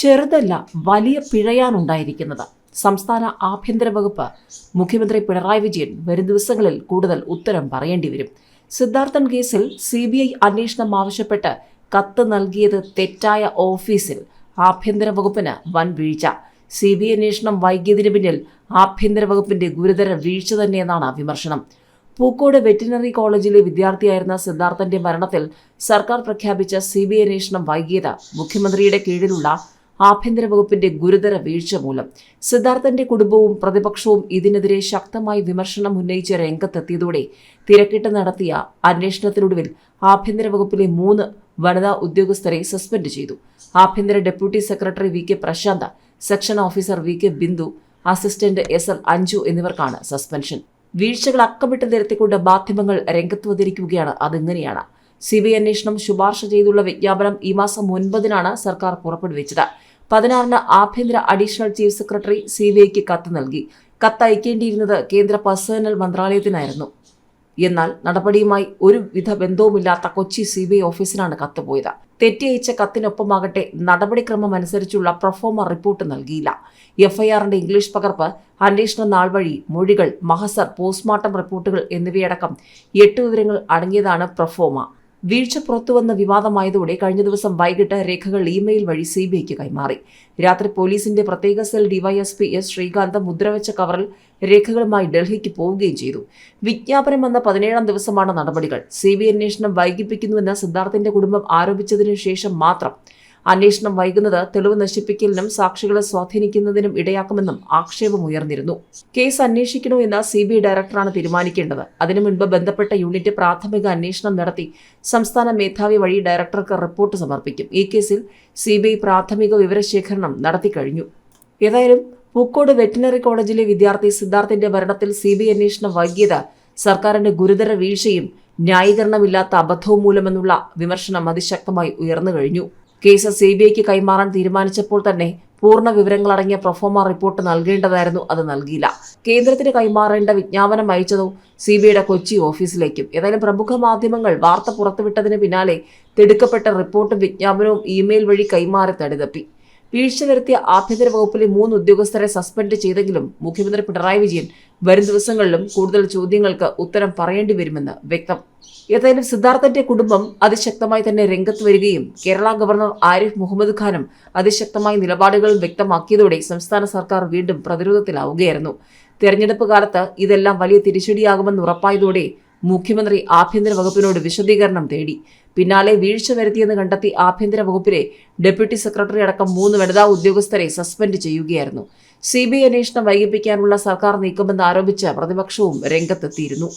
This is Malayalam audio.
ചെറുതല്ല വലിയ പിഴയാണുണ്ടായിരിക്കുന്നത്. സംസ്ഥാന ആഭ്യന്തര വകുപ്പ് മുഖ്യമന്ത്രി പിണറായി വിജയൻ വരും ദിവസങ്ങളിൽ കൂടുതൽ ഉത്തരം പറയേണ്ടി വരും. സിദ്ധാർത്ഥൻ കേസിൽ സി ബി ഐ അന്വേഷണം ആവശ്യപ്പെട്ട് കത്ത് നൽകിയത് തെറ്റായ ഓഫീസിൽ ആഭ്യന്തര വകുപ്പിന് വൻ വീഴ്ച. സി ബി ഐ അന്വേഷണം വൈകിയതിനു പിന്നിൽ ആഭ്യന്തര വകുപ്പിന്റെ ഗുരുതര വീഴ്ച തന്നെയെന്നാണ് വിമർശനം. പൂക്കോട് വെറ്റിനറി കോളേജിലെ വിദ്യാർത്ഥിയായിരുന്ന സിദ്ധാർത്ഥന്റെ മരണത്തിൽ സർക്കാർ പ്രഖ്യാപിച്ച സി ബി ഐ അന്വേഷണം വൈകിയത് മുഖ്യമന്ത്രിയുടെ കീഴിലുള്ള ആഭ്യന്തര വകുപ്പിന്റെ ഗുരുതര വീഴ്ച മൂലം സിദ്ധാർത്ഥന്റെ കുടുംബവും പ്രതിപക്ഷവും ഇതിനെതിരെ ശക്തമായി വിമർശനം ഉന്നയിച്ച രംഗത്തെത്തിയതോടെ തിരക്കിട്ട് നടത്തിയ അന്വേഷണത്തിനൊടുവിൽ ആഭ്യന്തര വകുപ്പിലെ മൂന്ന് വനിതാ ഉദ്യോഗസ്ഥരെ സസ്പെൻഡ് ചെയ്തു. ആഭ്യന്തര deputy secretary V K Prashanth section officer V K Bindu assistant S L Anju എന്നിവർക്കാണ് സസ്പെൻഷൻ. വീഴ്ചകൾ അക്കമിട്ട് നിരത്തിക്കൊണ്ട് മാധ്യമങ്ങൾ രംഗത്ത് വന്നിരിക്കുകയാണ്. അതിങ്ങനെയാണ്? സി ബി അന്വേഷണം ശുപാർശ ചെയ്തുള്ള വിജ്ഞാപനം ഈ മാസം ഒൻപതിനാണ് സർക്കാർ പുറപ്പെടുവിച്ചത്. പതിനാറിന് ആഭ്യന്തര additional chief secretary C B ഐക്ക് കത്ത് നൽകി. കത്ത് അയക്കേണ്ടിയിരുന്നത് കേന്ദ്ര പേഴ്സണൽ മന്ത്രാലയത്തിനായിരുന്നു. എന്നാൽ നടപടിയുമായി ഒരുവിധ ബന്ധവുമില്ലാത്ത കൊച്ചി സി ബി ഐ ഓഫീസിനാണ് കത്ത് പോയത്. തെറ്റിയയച്ച കത്തിനൊപ്പമാകട്ടെ നടപടിക്രമം അനുസരിച്ചുള്ള പ്രൊഫോമ റിപ്പോർട്ട് നൽകിയില്ല. എഫ്ഐആറിന്റെ ഇംഗ്ലീഷ് പകർപ്പ് അന്വേഷണ നാൾ വഴി മൊഴികൾ മഹസർ പോസ്റ്റ്മോർട്ടം റിപ്പോർട്ടുകൾ എന്നിവയടക്കം എട്ട് വിവരങ്ങൾ അടങ്ങിയതാണ് പ്രൊഫോമ വീഴ്ച പുറത്തുവന്ന വിവാദമായതോടെ കഴിഞ്ഞ ദിവസം വൈകിട്ട് രേഖകൾ ഇമെയിൽ വഴി സി ബി ഐക്ക് കൈമാറി. രാത്രി പോലീസിന്റെ പ്രത്യേക സെൽ ഡിവൈഎസ്പി എസ് ശ്രീകാന്ത് മുദ്രവെച്ച കവറിൽ രേഖകളുമായി ഡൽഹിക്ക് പോവുകയും ചെയ്തു. വിജ്ഞാപനം വന്ന പതിനേഴാം ദിവസമാണ് നടപടികൾ. സി ബി അന്വേഷണം വൈകിപ്പിക്കുന്നുവെന്ന് സിദ്ധാർത്ഥിന്റെ കുടുംബം ആരോപിച്ചതിനു ശേഷം മാത്രം അന്വേഷണം വൈകുന്നത് തെളിവ് നശിപ്പിക്കലിനും സാക്ഷികളെ സ്വാധീനിക്കുന്നതിനും ഇടയാക്കുമെന്നും ആക്ഷേപമുയർന്നിരുന്നു കേസ് അന്വേഷിക്കണോ എന്ന് സി ബി ഐ ഡയറക്ടറാണ് തീരുമാനിക്കേണ്ടത്. അതിനു മുൻപ് ബന്ധപ്പെട്ട യൂണിറ്റ് പ്രാഥമിക അന്വേഷണം നടത്തി സംസ്ഥാന മേധാവി വഴി ഡയറക്ടർക്ക് റിപ്പോർട്ട് സമർപ്പിക്കും. ഈ കേസിൽ സി ബി ഐ പ്രാഥമിക വിവരശേഖരണം നടത്തിക്കഴിഞ്ഞു ഏതായാലും പൂക്കോട് വെറ്റിനറി കോളേജിലെ വിദ്യാർത്ഥി സിദ്ധാർത്ഥിന്റെ മരണത്തിൽ സി ബി ഐ അന്വേഷണം വൈകിയത് സർക്കാരിന്റെ ഗുരുതര വീഴ്ചയും ന്യായീകരണമില്ലാത്ത അബദ്ധവും മൂലമെന്നുള്ള വിമർശനം അതിശക്തമായി ഉയർന്നു കഴിഞ്ഞു. കേസ് സി ബി ഐക്ക് കൈമാറാൻ തീരുമാനിച്ചപ്പോൾ തന്നെ പൂർണ വിവരങ്ങളടങ്ങിയ പ്രൊഫോമ റിപ്പോർട്ട് നൽകേണ്ടതായിരുന്നു അത് നൽകിയില്ല. കേന്ദ്രത്തിന് കൈമാറേണ്ട വിജ്ഞാപനം അയച്ചതോ സി ബി ഐയുടെ കൊച്ചി ഓഫീസിലേക്കും. ഏതായാലും പ്രമുഖ മാധ്യമങ്ങൾ വാർത്ത പുറത്തുവിട്ടതിന് പിന്നാലെ തിടുക്കപ്പെട്ട റിപ്പോർട്ടും വിജ്ഞാപനവും ഇമെയിൽ വഴി കൈമാറി തടിതപ്പി. വീഴ്ച വരുത്തിയ ആഭ്യന്തര വകുപ്പിലെ മൂന്ന് ഉദ്യോഗസ്ഥരെ സസ്പെൻഡ് ചെയ്തെങ്കിലും മുഖ്യമന്ത്രി പിണറായി വിജയൻ വരും ദിവസങ്ങളിലും കൂടുതൽ ചോദ്യങ്ങൾക്ക് ഉത്തരം പറയേണ്ടി വരുമെന്ന് വ്യക്തം. ഏതായാലും സിദ്ധാർത്ഥന്റെ കുടുംബം അതിശക്തമായി തന്നെ രംഗത്ത് വരികയും കേരള ഗവർണർ ആരിഫ് മുഹമ്മദ് ഖാനും അതിശക്തമായ നിലപാടുകൾ വ്യക്തമാക്കിയതോടെ സംസ്ഥാന സർക്കാർ വീണ്ടും പ്രതിരോധത്തിലാവുകയായിരുന്നു. തെരഞ്ഞെടുപ്പ് കാലത്ത് ഇതെല്ലാം വലിയ തിരിച്ചടിയാകുമെന്ന് ഉറപ്പായതോടെ മുഖ്യമന്ത്രി ആഭ്യന്തര വകുപ്പിനോട് വിശദീകരണം തേടി. പിന്നാലെ വീഴ്ച വരുത്തിയെന്ന് കണ്ടെത്തി ആഭ്യന്തര വകുപ്പിലെ ഡെപ്യൂട്ടി സെക്രട്ടറി അടക്കം മൂന്ന് വനിതാ ഉദ്യോഗസ്ഥരെ സസ്പെൻഡ് ചെയ്യുകയായിരുന്നു. സി ബി ഐ അന്വേഷണം വൈകിപ്പിക്കാനുള്ള സർക്കാർ നീക്കമെന്ന് ആരോപിച്ച് പ്രതിപക്ഷവും രംഗത്തെത്തിയിരുന്നു.